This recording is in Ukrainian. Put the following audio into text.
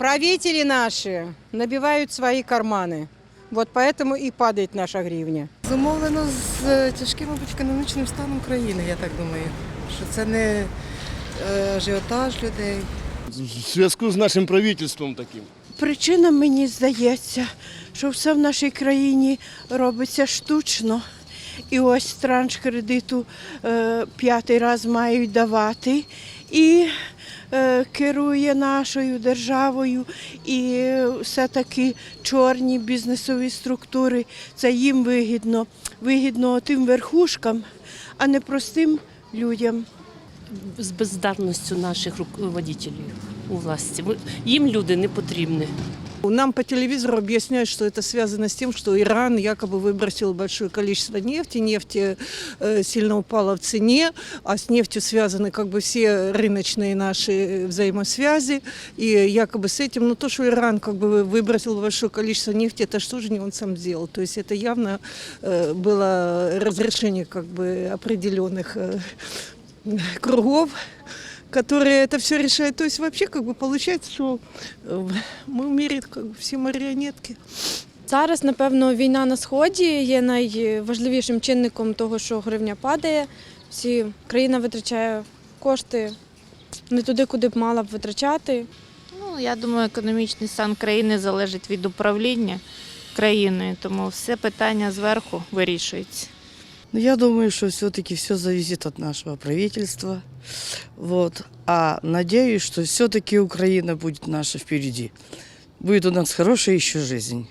Правители наши набивают свои карманы. Вот поэтому и падает наша гривня. Зумовлено з е, тяжким, мабуть, економічним станом країни, я так думаю. Що це не е, ажіотаж людей. В зв'язку з нашим правительством таким. Причина, мені здається, що все в нашій країні робиться штучно. І ось транш кредиту е, п'ятий раз мають давати. І керує нашою державою, і все-таки чорні бізнесові структури. Це їм вигідно. Вигідно тим верхушкам, а не простим людям. з бездарністю наших руководителів у власті. Їм люди не потрібні. Нам по телевизору объясняют, что это связано с тем, что Иран якобы выбросил большое количество нефти, нефть э, сильно упала в цене, а с нефтью связаны как бы все рыночные наши взаимосвязи, и якобы с этим, ну то, что Иран как бы выбросил большое количество нефти, это что же не он сам сделал, то есть это явно э, было разрешение как бы определенных э, кругов, которые это все решают. То есть вообще как бы получается, что э, мы в мире как бы все марионетки. Зараз, напевно, війна на сході є найважливішим чинником того, що гривня падає. Всі країна витрачає кошти не туди, куди б мала б витрачати. Ну, я думаю, економічний стан країни залежить від управління країною, тому все питання зверху вирішується. Ну, я думаю, что все-таки все зависит от нашего правительства. Вот. А надеюсь, что все-таки Украина будет наша впереди. Будет у нас хорошая еще жизнь.